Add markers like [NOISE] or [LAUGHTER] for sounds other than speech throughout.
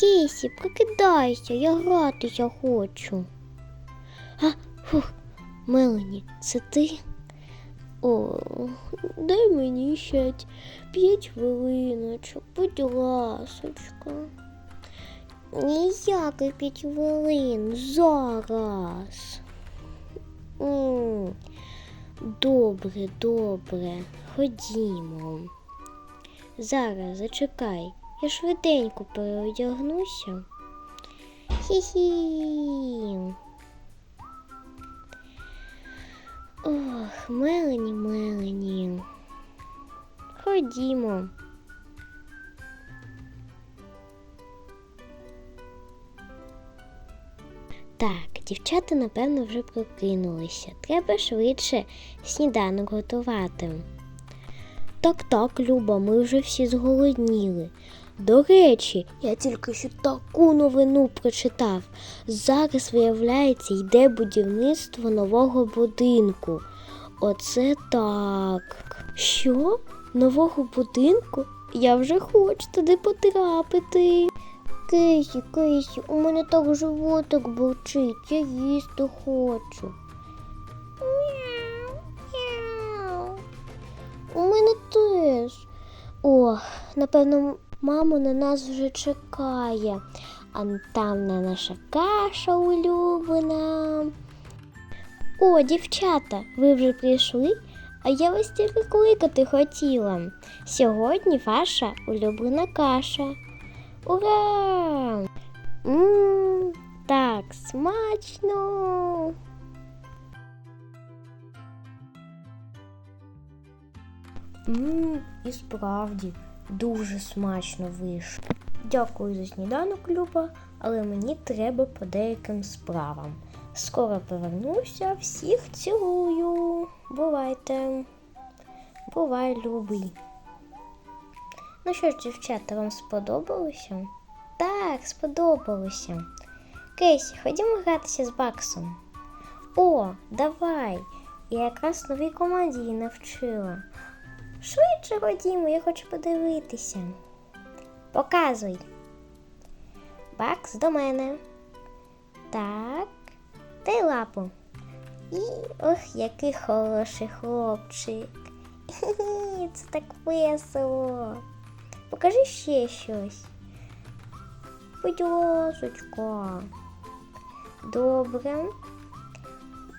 Кейсі, прокидайся, я гратися хочу. А, фух, Мелані, це ти? О, дай мені ще п'ять хвилиночок, будь ласочка. Ніяких п'ять хвилин, зараз. Добре, добре, ходімо. Зараз зачекай, я швиденько переодягнуся. Хі-хі. Ох, Мелані, Мелані. Ходімо. Так, дівчата, напевно, вже прокинулися. Треба швидше сніданок готувати. Так, Люба, ми вже всі зголодніли. До речі, я тільки що таку новину прочитав. Зараз, виявляється, йде будівництво нового будинку. Оце так. Що? Нового будинку? Я вже хочу туди потрапити. Кейсі, Кейсі, у мене так животик бурчить, я їсти хочу. У мене теж. О, напевно, мама на нас вже чекає. А там на наша каша улюблена. О, дівчата, ви вже прийшли? А я вас тільки кликати хотіла. Сьогодні ваша улюблена каша. Ура! Мм, так смачно. Мм, і справді дуже смачно вийшло. Дякую за сніданок, Люба, але мені треба по деяким справам. Скоро повернуся, всіх цілую. Бувайте. Бувай, любий. Ну що ж, дівчата, вам сподобалося? Так, сподобалося. Кейсі, ходімо гратися з Баксом. О, давай! Я якраз новій команді її навчила. Швидше ходімо, я хочу подивитися. Показуй. Бакс до мене. Так, дай лапу. І ох, який хороший хлопчик. Хі-хі, [LAUGHS] Це так весело. Покажи ще щось. Будь. Добре.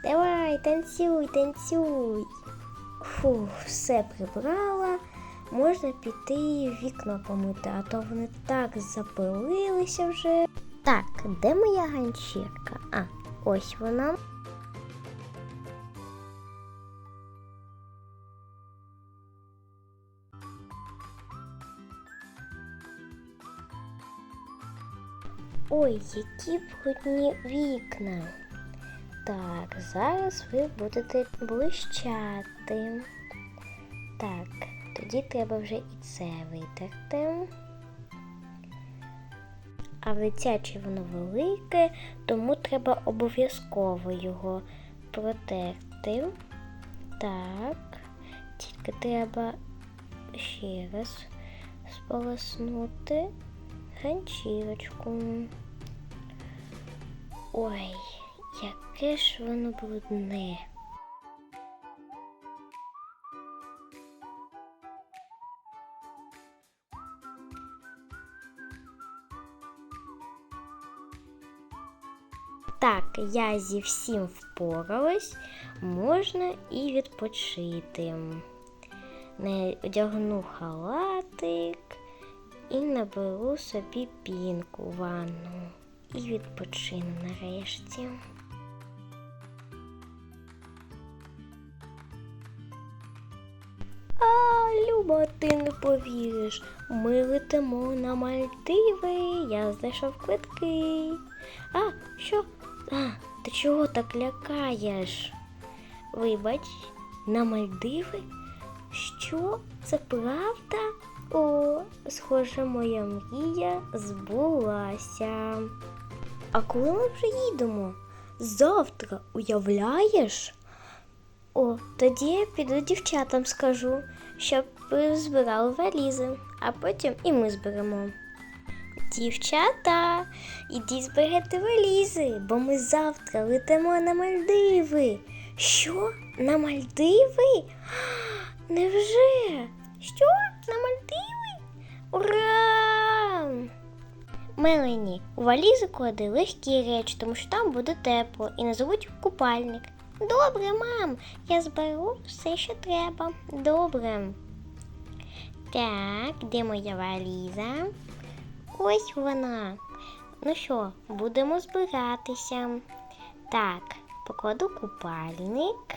Давай, танцюй, танцюй. Фу, все прибрала. Можна піти вікна помити, а то вони так запилилися вже. Так, де моя ганчірка? А, ось вона. Ой, які брудні вікна. Так, зараз ви будете блищати. Так, тоді треба вже і це витерти. А дитяче воно велике, тому треба обов'язково його протерти. Так, тільки треба ще раз сполоснути ганчірочку. Ой, яке ж воно брудне. Так, я зі всім впоралась, можна і відпочити. Не одягну халатик і наберу собі пінку ванну і відпочину нарешті. Люба, ти не повіриш. Ми летимо на Мальдиви. Я знайшов квитки. А, що? А, ти чого так лякаєш? Вибач, на Мальдиви? Що? Це правда? О, схоже, моя мрія збулася. А коли ми вже їдемо? Завтра, уявляєш? О, тоді я піду дівчатам скажу, щоб збирали валізи, а потім і ми зберемо. Дівчата, ідіть збирати валізи, бо ми завтра летимо на Мальдиви. Що? На Мальдиви? [GASPS] Невже? Що? На Мальдиви? Ура! Мелені, у валізу клади легкі речі, тому що там буде тепло, і не забудь купальник. Добре, мам, я зберу все, що треба. Добре. Так, де моя валіза? Ось вона. Ну що, будемо збиратися. Так, покладу купальник.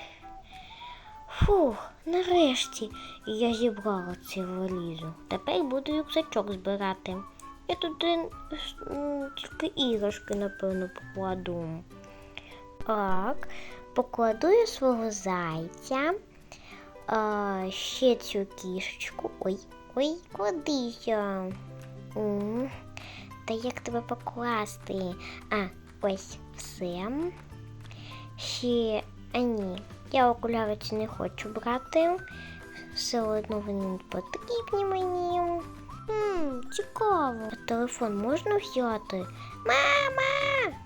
Фух, нарешті я зібрала цю валізу. Тепер буду рюкзачок збирати. Я туди м, тільки іграшки, напевно, покладу. Так, покладу я свого зайця. А, ще цю кішечку. Ой, ой, куди я? Та як тебе покласти? А, ось все. Ще, а ні, я окулярицю не хочу брати. Все одно вони не потрібні мені. Хм, цікаво. Телефон можна взяти? Мама!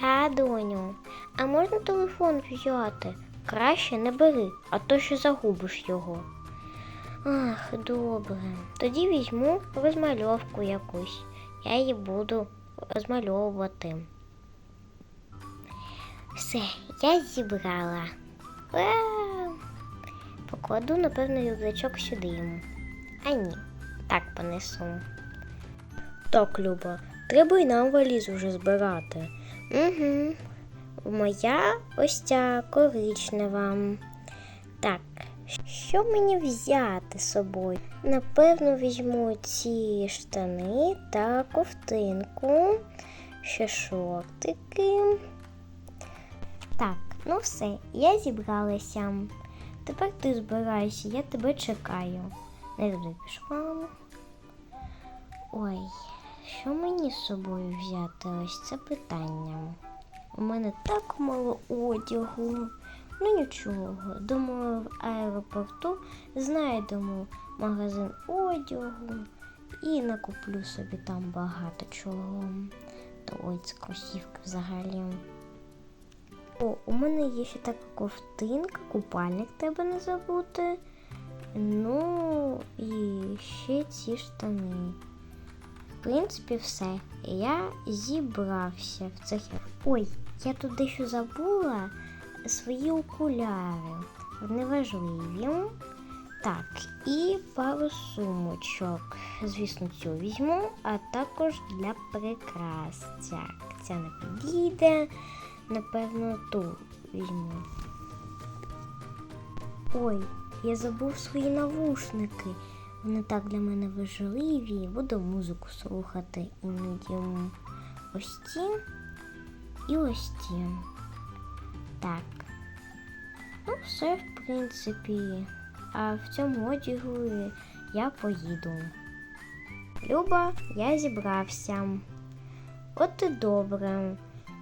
Та, доню, а можна телефон взяти? Краще не бери, а то ще загубиш його. Ах, добре. Тоді візьму розмальовку якусь. Я її буду розмальовувати. Все, я зібрала. Ура! Покладу, напевно, рюкзачок сюди йому. А ні, так понесу. Так, Люба, треба й нам валізу вже збирати. Угу. Моя ось ця коричнева. Так, що мені взяти з собою? Напевно, візьму ці штани та ковтинку, ще шортики. Так, ну все, я зібралася. Тепер ти збирайся, я тебе чекаю. Не туди пішла. Ой, що мені з собою взяти? Ось це питання. У мене так мало одягу. Ну нічого. Думаю, в аеропорту знайдемо магазин одягу і накуплю собі там багато чого. То це кросівки взагалі. О, у мене є ще така ковтинка, купальник треба не забути. Ну і ще ці штани. В принципі, все. Я зібрався в цих. Ой, я тут дещо забула свої окуляри. Вони важливі. Так, і пару сумочок. Звісно, цю візьму, а також для прикрас. Так, ця не підійде. Напевно, ту візьму. Ой, я забув свої навушники. Вони так для мене важливі. Буду музику слухати іноді. Ось ці і ось ці. Так. Ну, все, в принципі. А в цьому одягу я поїду. Люба, я зібрався. От і добре.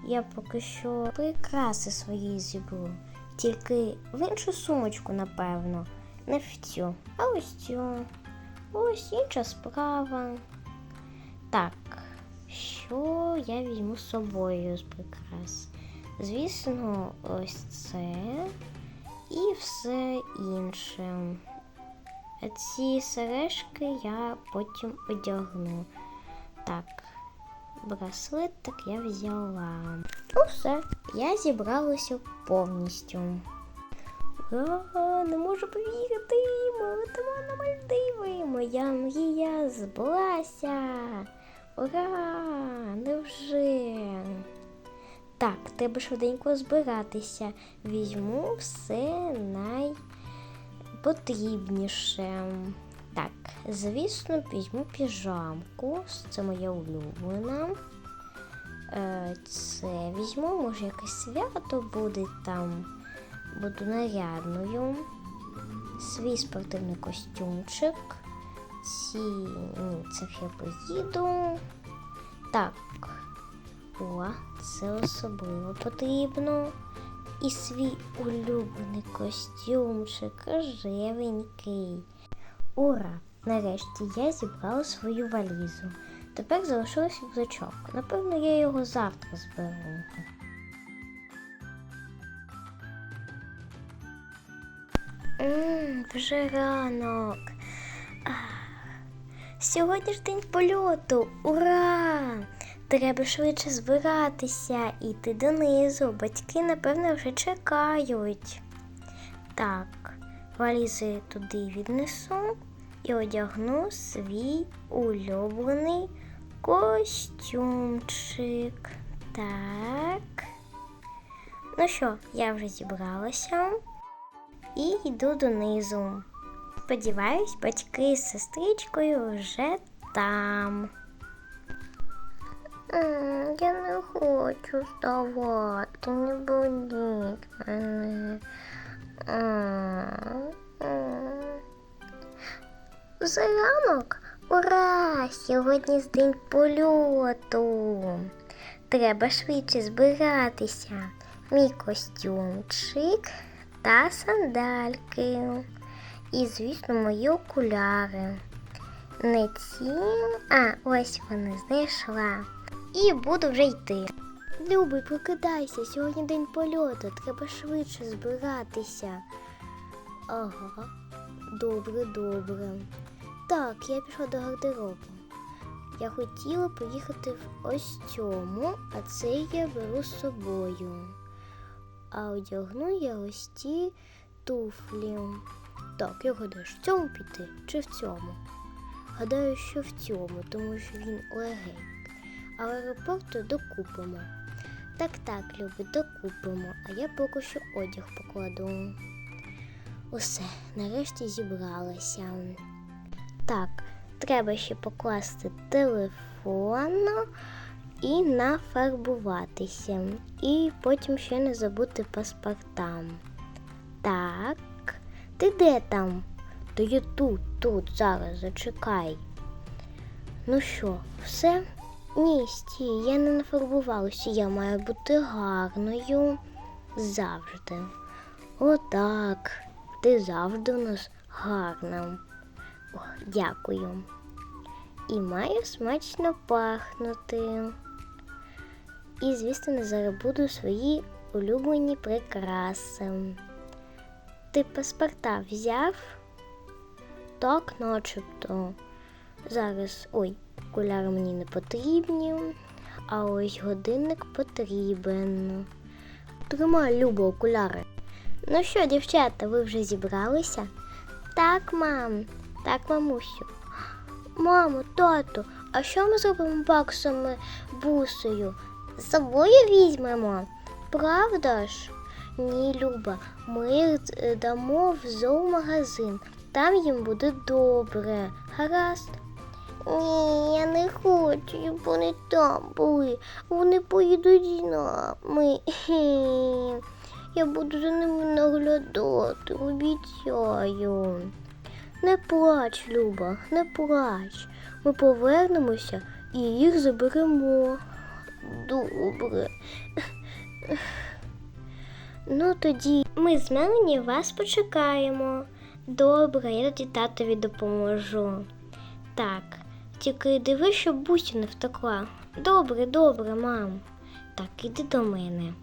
Я поки що прикраси свої зібру. Тільки в іншу сумочку, напевно. Не в цю, а ось цю. Ось інша справа. Так, що я візьму з собою з прикрас? Звісно, ось це і все інше. А ці сережки я потім одягну. Так, браслетик я взяла. Ну все, я зібралася повністю. Ура, не можу повірити, ми летимо на Мальдиви. Моя мрія збулася. Ура! Невже? Так, треба швиденько збиратися. Візьму все найпотрібніше. Так, звісно, візьму піжамку. Це моя улюблена. Е, Це візьму, може, якесь свято буде там. Буду нарядною. Свій спортивний костюмчик. Ці ні, цих я поїду. Так. О, це особливо потрібно. І свій улюблений костюмчик рожевенький. Ура! Нарешті я зібрала свою валізу. Тепер залишилось рюкзачок. Напевно, я його завтра зберу. Ммм, вже ранок. Сьогодні ж день польоту. Ура! Треба швидше збиратися і йти донизу. Батьки, напевно, вже чекають. Так, валізи туди віднесу і одягну свій улюблений костюмчик. Так. Ну що, я вже зібралася і йду донизу. Сподіваюсь, батьки з сестричкою вже там. Я не хочу вставати, не будіть мене. Зранок? Ура! Сьогодні з день польоту. Треба швидше збиратися. Мій костюмчик та сандальки. І, звісно, мої окуляри. Не ці, а ось вони знайшла. І буду вже йти. Любий, прокидайся, сьогодні день польоту, треба швидше збиратися. Ага, добре, добре. Так, я пішла до гардеробу. Я хотіла поїхати в ось цьому, а цей я беру з собою. А одягну я ось ці туфлі. Так, я гадаю, в цьому піти чи в цьому? Гадаю, що в цьому, тому що він легенький. А в аеропорту докупимо. Так, так, Люби, докупимо, а я поки що одяг покладу. Усе, нарешті зібралася. Так, треба ще покласти телефон і нафарбуватися. І потім ще не забути паспортам. Так, ти де там? То я тут, тут, зараз зачекай. Ну що, все? Ні, стій, я не нафарбувалася, я маю бути гарною завжди. Отак. Ти завжди у нас гарна. О, дякую. І маю смачно пахнути. І, звісно, не забуду свої улюблені прикраси. Ти паспорта взяв? Так, начебто. Зараз. Ой, окуляри мені не потрібні, а ось годинник потрібен. Тримай, Любо, окуляри. Ну що, дівчата, ви вже зібралися? Так, мам, так, мамусю. Мамо, тату, а що ми зробимо баксами бусею? З собою візьмемо, правда ж? Ні, Люба, ми їх е, дамо в зоомагазин. Там їм буде добре. Гаразд. Ні, я не хочу, щоб вони там були. Вони поїдуть з нами. [LAUGHS] Я буду за ними наглядати, обіцяю. Не плач, Люба, не плач. Ми повернемося і їх заберемо. Добре. Ну, тоді ми з Мелані вас почекаємо. Добре, я тоді татові допоможу. Так, тільки диви, щоб Буся не втекла. Добре, добре, мам. Так, іди до мене.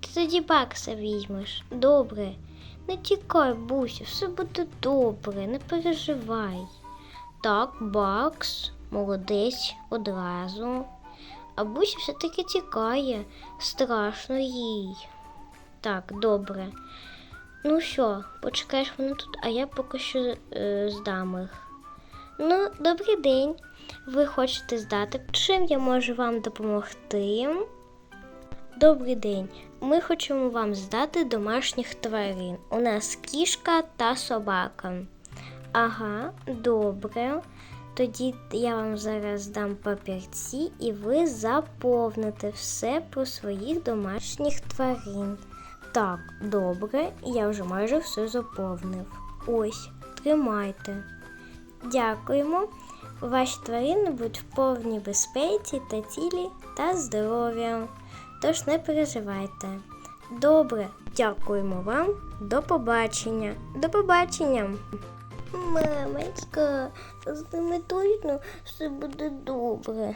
Ти тоді бакса візьмеш. Добре. Не тікай, Бусю, все буде добре, не переживай. Так, бакс, молодець одразу. А Буся все-таки тікає. Страшно їй. Так, добре. Ну що, почекаєш мене тут, а я поки що е, здам їх. Ну, добрий день. Ви хочете здати? Чим я можу вам допомогти? Добрий день. Ми хочемо вам здати домашніх тварин. У нас кішка та собака. Ага, добре. Тоді я вам зараз дам папірці, і ви заповните все про своїх домашніх тварин. Так, добре, я вже майже все заповнив. Ось, тримайте. Дякуємо. Ваші тварини будуть в повній безпеці та цілі та здоров'я. Тож не переживайте. Добре, дякуємо вам. До побачення. До побачення. Мамочка, з ними точно все буде добре.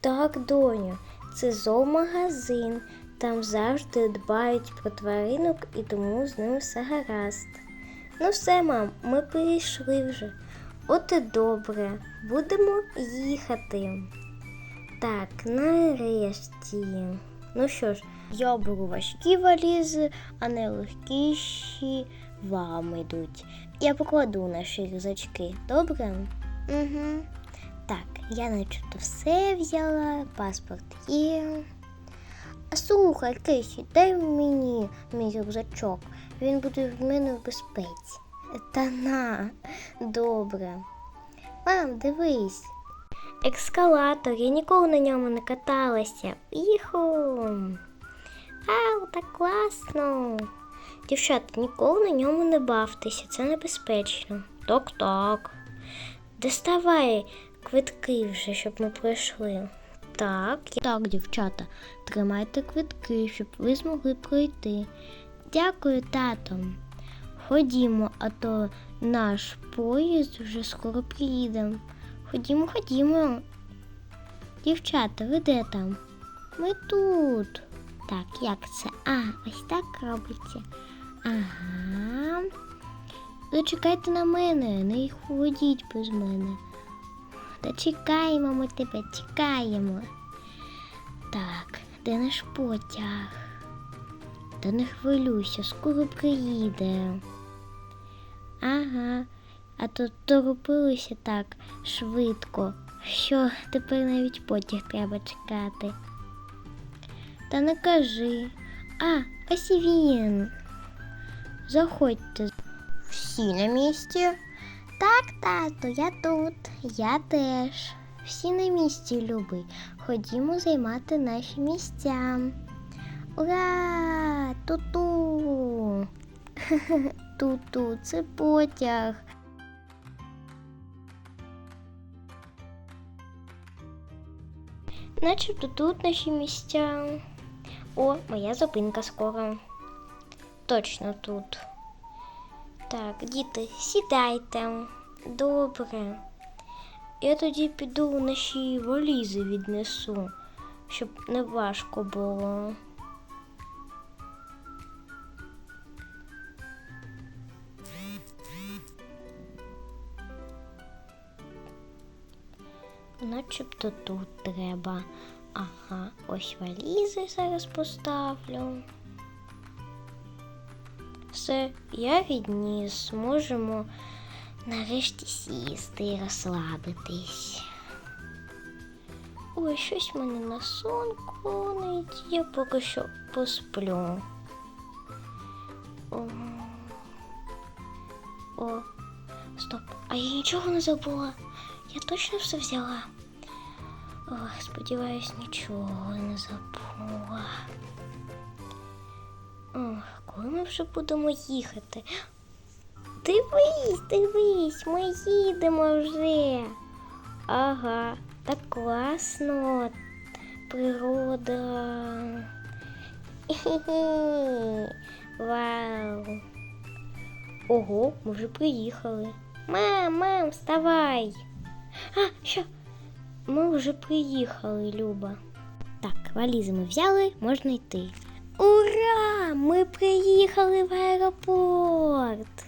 Так, доню, це зоомагазин. Там завжди дбають про тваринок і тому з ними все гаразд. Ну все, мам, ми прийшли вже. От і добре, будемо їхати. Так, нарешті. Ну що ж, я беру важкі валізи, а найлегкіші вам йдуть. Я покладу наші рюкзачки, добре? Угу. Так, я начебто все взяла, паспорт є. Слухай, Кесі, дай мені мій рюкзачок. Він буде в мене в безпеці. Та на, добре. Мам, дивись. Екскалатор, я ніколи на ньому не каталася. Іху. Ау, так класно. Дівчата, ніколи на ньому не бавтеся, це небезпечно. Так-так. Доставай квитки вже, щоб ми пройшли. Так, так, дівчата, тримайте квитки, щоб ви змогли пройти. Дякую, тато. Ходімо, а то наш поїзд вже скоро приїде. Ходімо, ходімо. Дівчата, ви де там? Ми тут. Так, як це? А, ось так робиться. Ага. Зачекайте на мене, не ходіть без мене. Та чекаємо ми тебе, чекаємо. Так, де наш потяг? Та не хвилюйся, скоро приїде. Ага, а то торопилися так швидко, що тепер навіть потяг треба чекати. Та не кажи. А, ось і він. Заходьте. Всі на місці. Так, тато, я тут, я теж. Всі на місці, любий. Ходімо займати наші місця. Ура! Ту-ту! [LAUGHS] Ту-ту, це потяг. Начебто тут наші місця. О, моя зупинка скоро. Точно тут. Так, діти, сідайте. Добре. Я тоді піду наші валізи віднесу, щоб не важко було. Начебто тут треба. Ага, ось валізи зараз поставлю. Все, я відніс. Можемо нарешті сісти і розслабитись. Ой, щось в мене на сон клонить. Я поки що посплю. О, О, стоп, а я нічого не забула. Я точно все взяла. Ох, сподіваюсь, нічого не забула. Ох, коли ми вже будемо їхати? Дивись, дивись, ми їдемо вже. Ага, так класно. Природа. [LAUGHS] Вау. Ого, ми вже приїхали. Мам, мам, вставай. А, що? Ми вже приїхали, Люба. Так, валізи ми взяли, можна йти. Ура! Ми приїхали в аеропорт.